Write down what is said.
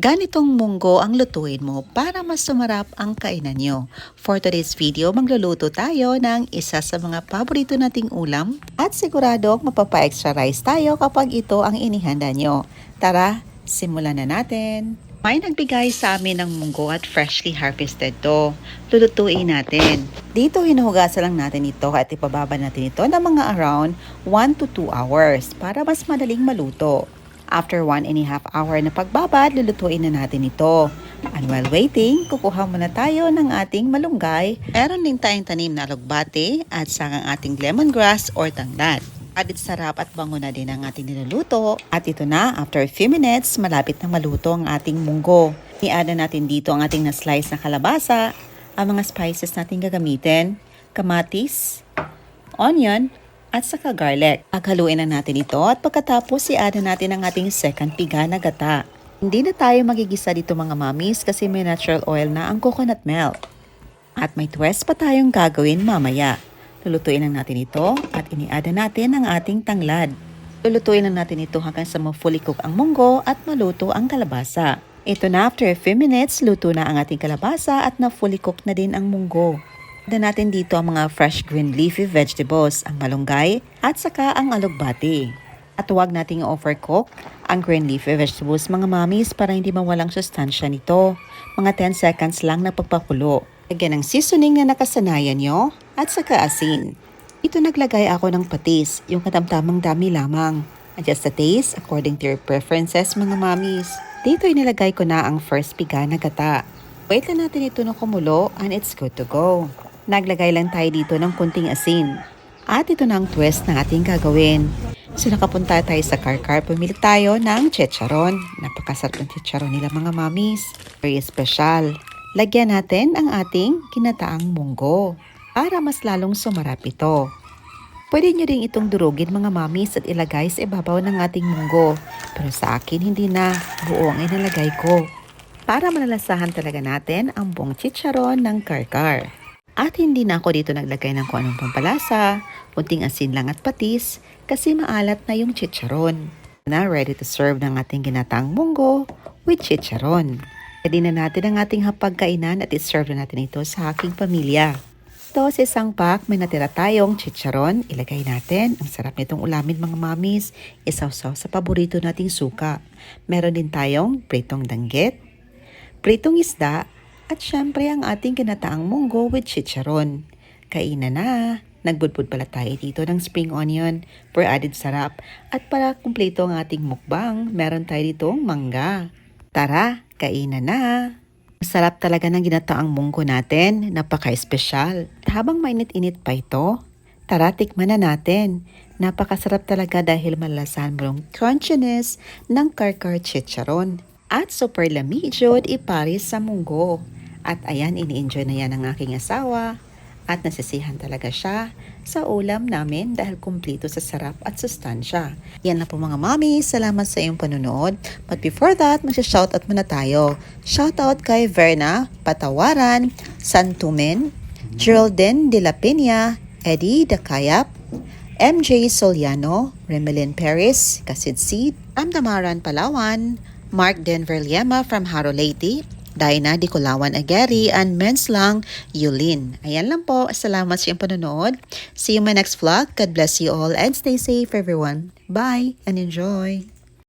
Ganitong munggo ang lutuin mo para mas sumarap ang kainan nyo. For today's video, magluluto tayo ng isa sa mga paborito nating ulam at siguradong mapapa-extra rice tayo kapag ito ang inihanda nyo. Tara, simulan na natin. May nagbigay sa amin ng munggo at freshly harvested to. Lulutuin natin. Dito hinuhugasan lang natin ito at ipababa natin ito ng mga around 1 to 2 hours para mas madaling maluto. After 1 and a half hour na pagbabad, lulutuin na natin ito. And while waiting, kukuha muna tayo ng ating malunggay. Meron din tayong tanim na alugbate at sangang ating lemongrass or tanglad. Added sarap at bango na din ang ating niluluto. At ito na, after a few minutes, malapit na maluto ang ating munggo. I-add na natin dito ang ating na-slice na kalabasa, ang mga spices natin gagamitin, kamatis, onion, at saka garlic. Paghaluin na natin ito at pagkatapos i-add na natin ang ating second piga na gata. Hindi na tayo magigisa dito mga mamis kasi may natural oil na ang coconut milk. At may twist pa tayong gagawin mamaya. Lulutuin lang natin ito at iniada natin ang ating tanglad. Lulutuin lang natin ito hanggang sa ma-fully cook ang munggo at maluto ang kalabasa. Ito na after a few minutes, luto na ang ating kalabasa at na-fully cook na din ang munggo. Add natin dito ang mga fresh green leafy vegetables, ang malunggay at saka ang alugbati. At huwag nating overcook ang green leafy vegetables mga mamis para hindi mawalang sustansya nito. Mga 10 seconds lang na pagpakulo. Lagyan ng seasoning na nakasanayan nyo at saka asin. Ito naglagay ako ng patis, yung katamtamang dami lamang. Adjust the taste according to your preferences mga mamis. Dito inilagay ko na ang first piga na gata. Wait lang natin ito na kumulo and it's good to go. Naglagay lang tayo dito ng kunting asin. At ito na ang twist na ating gagawin. So nakapunta tayo sa Karkar, pumili tayo ng chicharon. Napakasarap ng chicharon nila mga mamis. Very special. Lagyan natin ang ating kinataang munggo para mas lalong sumarap ito. Pwede nyo rin itong durugin mga mamis at ilagay sa ibabaw ng ating munggo. Pero sa akin hindi na, buo ang inalagay ko. Para malalasahan talaga natin ang buong chicharon ng karkar. At hindi na ako dito naglagay ng kung anong pampalasa, kunting asin lang at patis kasi maalat na yung chicharon. Na ready to serve ng ating ginatang munggo with chicharon. Pwede na natin ang ating hapagkainan at iserve na natin ito sa aking pamilya. Ito sa isang pack, may natira tayong chicharon. Ilagay natin. Ang sarap nitong ulamin mga mamis. Isawsaw sa paborito nating suka. Meron din tayong pritong danggit, pritong isda, at syempre ang ating kinataang munggo with chicharon. Kainan na! Nagbudbud pala tayo dito ng spring onion for added sarap. At para kumpleto ang ating mukbang, meron tayo ditong mangga. Tara, kainan na! Masarap talaga ng ginataang munggo natin. Napaka-espesyal. Habang mainit-init pa ito, tara tikman na natin. Napakasarap talaga dahil malalasan mo yung crunchiness ng karkar chicharon. At super lamijod iparis sa munggo. At ayan, ini-enjoy na yan ng aking asawa. At nasisihan talaga siya sa ulam namin dahil kumplito sa sarap at sustansya. Yan na po mga mami, salamat sa iyong panonood. But before that, magsha-shoutout muna tayo. Shoutout kay Verna Patawaran, Santumen, Geraldine De La Peña, Eddie Dakayap, MJ Soliano, Remelin Paris, Kasid Seed, Amdamaran Palawan, Mark Denver Liema from Haro Leyte, Daina Di Kulawan Ageri, and Menslang Yulin. Ayan lang po. Salamat sa iyong panonood. See you my next vlog. God bless you all and stay safe everyone. Bye and enjoy.